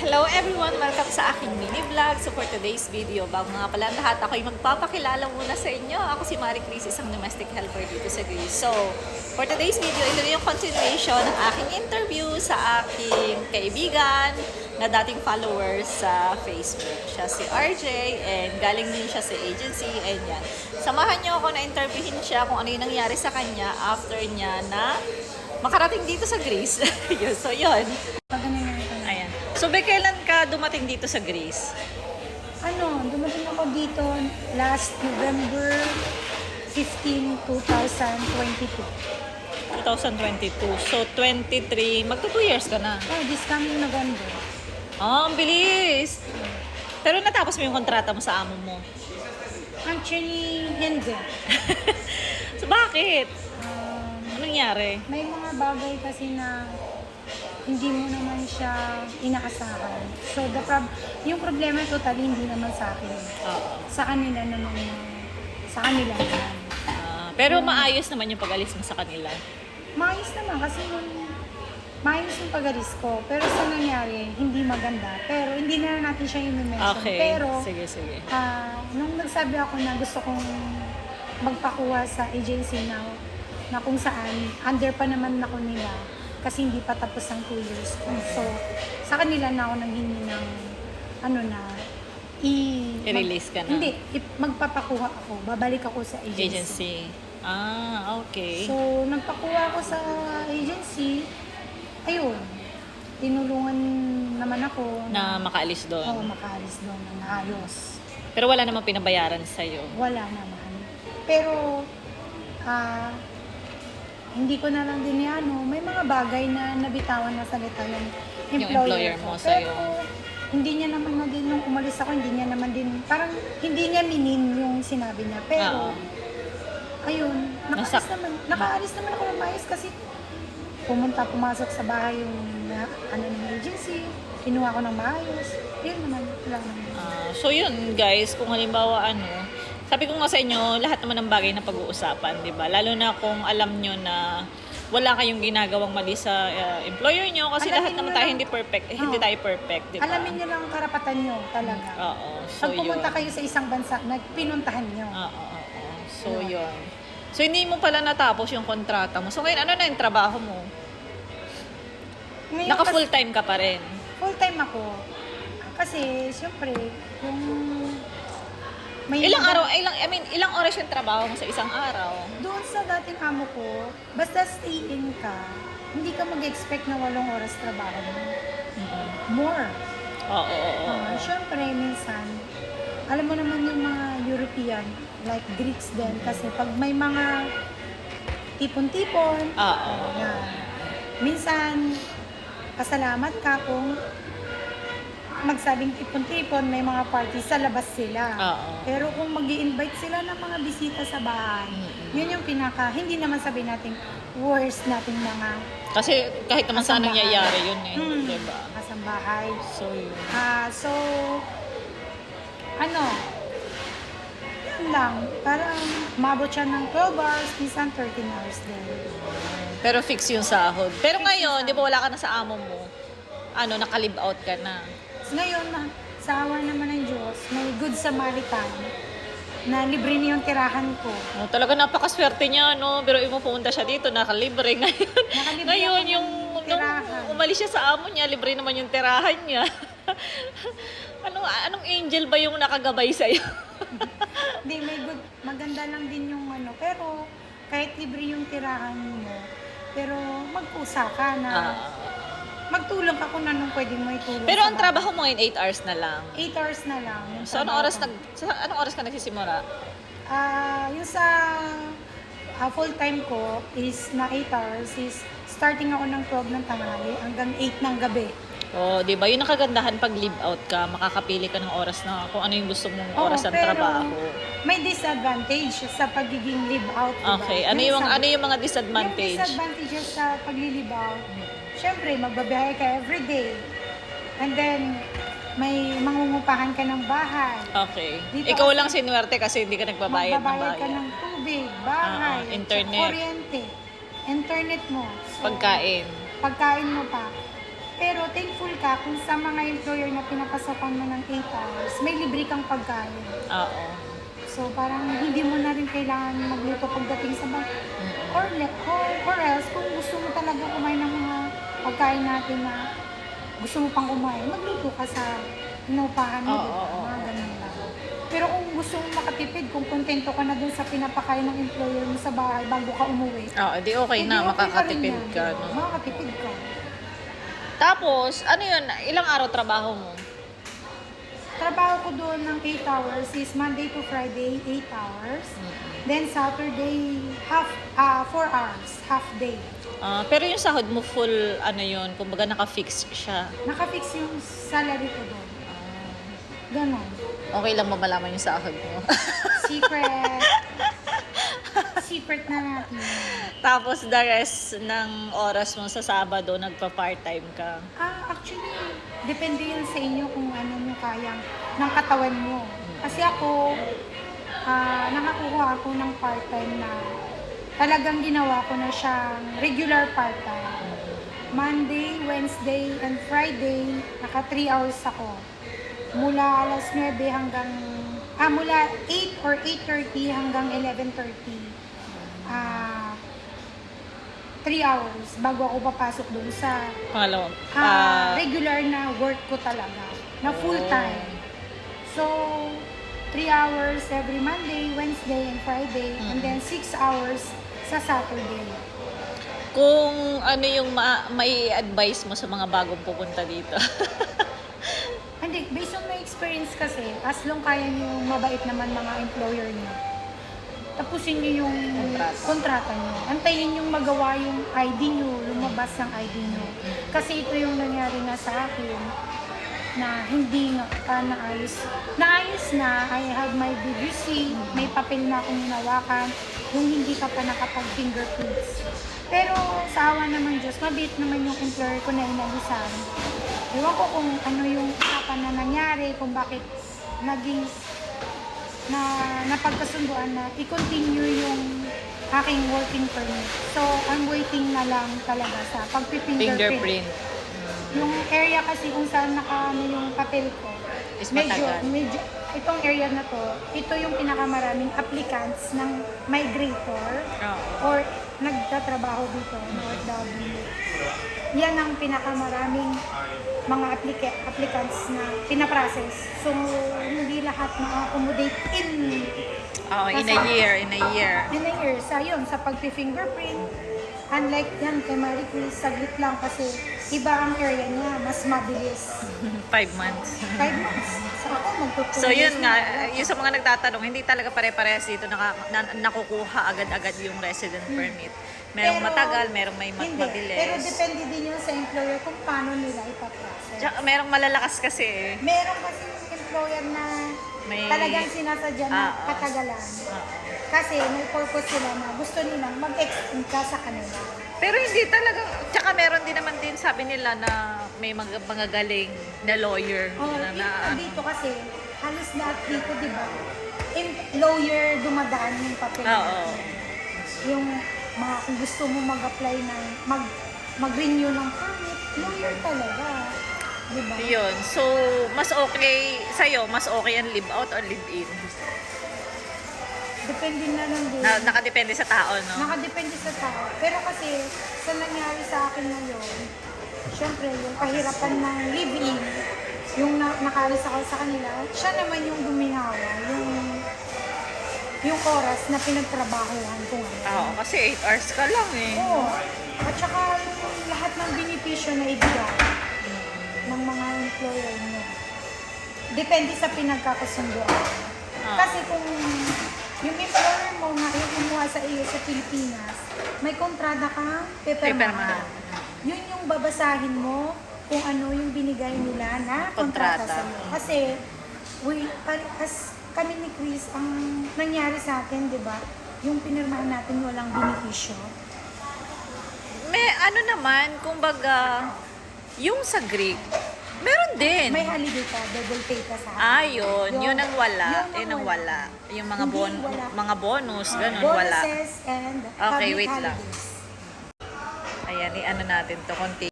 Hello everyone! Welcome sa aking mini vlog. So for today's video, bago nga pala lahat, ako'y magpapakilala muna sa inyo. Ako si Marie Chris, isang domestic helper dito sa Greece. So, for today's video, ito yung continuation ng aking interview sa aking kaibigan na dating followers sa Facebook. Siya si RJ and galing din siya sa agency and yan. Samahan niyo ako na interviewin siya kung ano yung nangyari sa kanya after niya na makarating dito sa Greece. so yun. So, Be, kailan ka dumating dito sa Greece? Ano, dumating ako dito last November 15, 2022. 2022. So, 23, magto 2 years ka na. Oh, this coming November. Oh, ang bilis! Pero natapos mo yung kontrata mo sa amo mo. Actually, hindi. so, bakit? Um, Anong nangyari? may mga bagay kasi na hindi mo naman siya inaasahan. So, the prob- yung problema totally hindi naman sa akin. Oo. Sa kanila naman. Sa kanila naman. Ah, pero maayos naman yung pag-alis mo sa kanila. Maayos naman kasi yung maayos yung pag-alis ko. Pero sa nangyari, hindi maganda. Pero hindi na natin siya i-mention. Okay. Pero, sige, sige. ah, nung nagsabi ako na gusto kong magpakuha sa agency na, na kung saan, under pa naman ako nila kasi hindi pa tapos ang 2 years ko. So, sa kanila na ako nanghingi ng ano na, i... I-release ka na. Hindi, i- magpapakuha ako. Babalik ako sa agency. Agency. Ah, okay. So, nagpakuha ako sa agency. Ayun. Tinulungan naman ako na makaalis Oo, doon. makaalis doon na maayos. Pero wala namang pinabayaran sa'yo. Wala naman. Pero, ah, hindi ko na lang din ano, may mga bagay na nabitawan na salita yung employer, employer ko. mo sa'yo. Pero, hindi niya naman na din, nung umalis ako, hindi niya naman din, parang hindi niya minin yung sinabi niya. Pero, Oo. ayun, nakaalis Nasak- naman, nakaalis naman ako ng maayos kasi pumunta, pumasok sa bahay yung na, ano ng agency, kinuha ko ng maayos. Yun naman, wala naman. Ah, so yun guys, kung halimbawa ano, sabi ko nga sa inyo, lahat naman ng bagay na pag-uusapan, 'di ba? Lalo na kung alam nyo na wala kayong ginagawang mali sa ah, employer nyo kasi Alamin lahat naman nyo tayo lang- hindi perfect, eh, hindi tayo perfect, 'di ba? Alamin niyo lang ang karapatan niyo talaga. Oo. So Pag pumunta yun. kayo sa isang bansa, nagpinuntahan niyo. Oo, oo, oo. So Yun. yun. So hindi mo pala natapos yung kontrata mo. So ngayon ano na yung trabaho mo? Naka kasi- full time ka pa rin. full time ako. Kasi, syempre, yung... May Ilang araw, ilang I mean, ilang oras yung trabaho mo sa isang araw? Doon sa dating amo ko, basta stay in ka, hindi ka mag-expect na walong oras trabaho mo. More. Oo, oo, oo. Uh, syempre, minsan, alam mo naman yung mga European, like Greeks din, kasi pag may mga tipon-tipon, Oo. yan. Minsan, pasalamat ka kung magsabing tipon-tipon, may mga party sa labas sila. Oo. Pero kung mag invite sila ng mga bisita sa bahay, Mm-mm. yun yung pinaka, hindi naman sabihin natin worst nating mga Kasi kahit naman saan Kasambahay. nangyayari yun eh. mm, Diba? kasambahay. So yun. Ah, so, ano, yun lang. Parang mabot siya ng 12 hours, minsan 13 hours din. Pero fix yung sahod. Pero Fix ngayon, di ba wala ka na sa amo mo? Ano, nakalib out ka na. Ngayon, na, sa awa naman ng Diyos, may good Samaritan na libre niya yung tirahan ko. Oh, talaga napakaswerte niya, no? Pero mo pumunta siya dito, nakalibre ngayon. Nakalibre ngayon, yung nung tirahan. umalis siya sa amo niya, libre naman yung tirahan niya. anong, anong angel ba yung nakagabay sa'yo? Hindi, may good, maganda lang din yung ano. Pero, kahit libre yung tirahan mo, pero magpusa ka na Ah. Magtulong ka kung anong pwede mo itulong. pero sa ang bahay. trabaho mo ngayon, 8 hours na lang. 8 hours na lang. yung So, anong trabaho oras, ko. nag, sa, anong oras ka nagsisimula? Ah, yung sa ah, full time ko is na 8 hours is starting ako ng 12 ng tanghali hanggang 8 ng gabi. Oh, 'di ba? Yun ang kagandahan pag live out ka, makakapili ka ng oras na kung ano yung gusto mong Oo, oras ng pero trabaho. May disadvantage sa pagiging live out. diba? Okay, ano yung Minsan, ano yung mga Yung disadvantage? disadvantages sa paglilive out, syempre magbabiyahe ka every day. And then, may mangungupahan ka ng bahay. Okay. Dito Ikaw kasi- lang sinuwerte kasi hindi ka nagbabayad ng Magbabayad ka ng tubig, bahay, Ah, internet. kuryente, internet mo. So, Pagkain. Pagkain mo pa. Pero thankful ka kung sa mga employer na pinapasokan mo ng 8 hours, may libre kang pagkain. Oo. So parang hindi mo na rin kailangan magluto pagdating sa bahay. Mm-mm. Or, or, or else, kung gusto mo talaga kumain ng mga pagkain natin na gusto mo pang kumain, magluto ka sa inupahan mo, Oo, di ba? oo, Mga oo. ganun lang. Pero kung gusto mo makatipid, kung kontento ka na dun sa pinapakain ng employer mo sa bahay bago ka umuwi, Oo, di okay eh, na, okay makakatipid ka. di ba? No? Makakatipid ka. Tapos, ano yun, ilang araw trabaho mo? Trabaho ko doon ng 8 hours is Monday to Friday, 8 hours. Then Saturday, half, ah 4 hours, half day. Ah, pero yung sahod mo full, ano yun, kumbaga naka-fix siya. Nakafix yung salary ko doon. Ganon. Okay lang ba malaman yung sahod mo? Secret. Secret na natin. Tapos the rest ng oras mo sa Sabado, nagpa-part-time ka. Ah, actually, depende yun sa inyo kung ano nyo kayang ng katawan mo. Kasi ako, ah, nakakuha ako ng part-time na talagang ginawa ko na siyang regular part-time. Monday, Wednesday, and Friday, naka 3 hours ako. Mula alas 9 hanggang, ah, mula 8 or 8.30 hanggang 11.30. Ah, 3 hours bago ako papasok doon sa Pangalawang, ah, ah, regular na work ko talaga, na full Oh. time. So, 3 hours every Monday, Wednesday, and Friday, and Mm. then 6 hours sa Saturday. kung ano yung ma- may advice mo sa mga bagong pupunta dito. Hindi, based on my experience kasi, as long kaya niyo mabait naman mga employer niyo, tapusin niyo yung Kontrata. kontrata niyo. Antayin yung magawa yung ID niyo, lumabas ng ID niyo. Kasi ito yung nangyari nga sa akin, na hindi nga pa naayos. Naayos na, I have my BBC, may papel na akong hinawakan, yung hindi ka pa nakapag-fingerprints. Pero sa awa naman Diyos, mabit naman yung employer ko na inalisan. Ewan ko kung ano yung usapan na nangyari, kung bakit naging na napagkasunduan na i-continue yung aking working permit. So, I'm waiting na lang talaga sa pag-fingerprint. Fingerprint. Yung area kasi kung saan naka ano yung papel ko, Is medyo, matagal. medyo, itong area na to, ito yung pinakamaraming applicants ng migrator Oo. or nagtatrabaho dito, na OFW. Yan ang pinakamaraming mga applica- applicants na pinaprocess. So, hindi lahat ma-accommodate in Oo, in a year, in a year. in a year. Sa yun, sa pag-fingerprint, unlike yan kay Marie Chris, saglit lang kasi iba ang area niya, mas mabilis. Five months. Five months. Sa ako, magtutuloy. So yun nga, yung sa mga nagtatanong, hindi talaga pare-parehas dito naka, na, nakukuha agad-agad yung resident permit. Merong Pero- matagal, merong may ma- Hindi. mabilis. Pero depende din yun sa employer kung paano nila ipaprocess. Tsaka merong malalakas kasi eh. Meron kasi yung employer na May- talagang sinasadya na Ah, ah. katagalan. Oo. Kasi may purpose sila na gusto nilang mag-extend ka sa kanila. Pero hindi talaga, tsaka meron din naman din sabi nila na may mga, mga galing na lawyer Oh, na, na ano. dito kasi, halos lahat dito, di ba? In lawyer dumadaan yung papel. Oo. Yung mga kung gusto mo mag-apply ng, mag, mag-renew ng permit, lawyer talaga. Di ba? Yun. So, mas okay sa'yo, mas okay ang live out or live in. Depende na lang din. Na, nakadepende sa tao, no? Nakadepende sa tao. Pero kasi, sa nangyari sa akin ngayon, syempre, yung kahirapan ng live-in, yung na, nakalis ako sa kanila, siya naman yung guminawa, yung yung oras na pinagtrabahuhan ko ngayon. Oo, kasi 8 hours ka lang eh. Oo. At saka yung lahat ng benepisyo na ibigay ng mga employer nyo. Depende sa pinagkakasunduan. Ah. Kasi kung yung employer mo yung kumuha sa iyo sa Pilipinas, may kontrata kang Peppermahan. pepermahan. Yun yung babasahin mo kung ano yung binigay nila na kontrata, Kontrata. sa iyo. Kasi we, as kami ni Chris, ang nangyari sa atin, di ba? Yung pinirmahan natin walang benepisyo. May ano naman, kumbaga, yung sa Greek, meron din. May holiday ka, double pay ka sa Ah, yun. Yun ang wala. Yun ang Yun ang wala. Yung mga, Hindi bon wala. mga bonus, Ah, ganun, wala. Bonuses and Okay, public wait lang. holidays. Ayan, i-ano natin to, konti.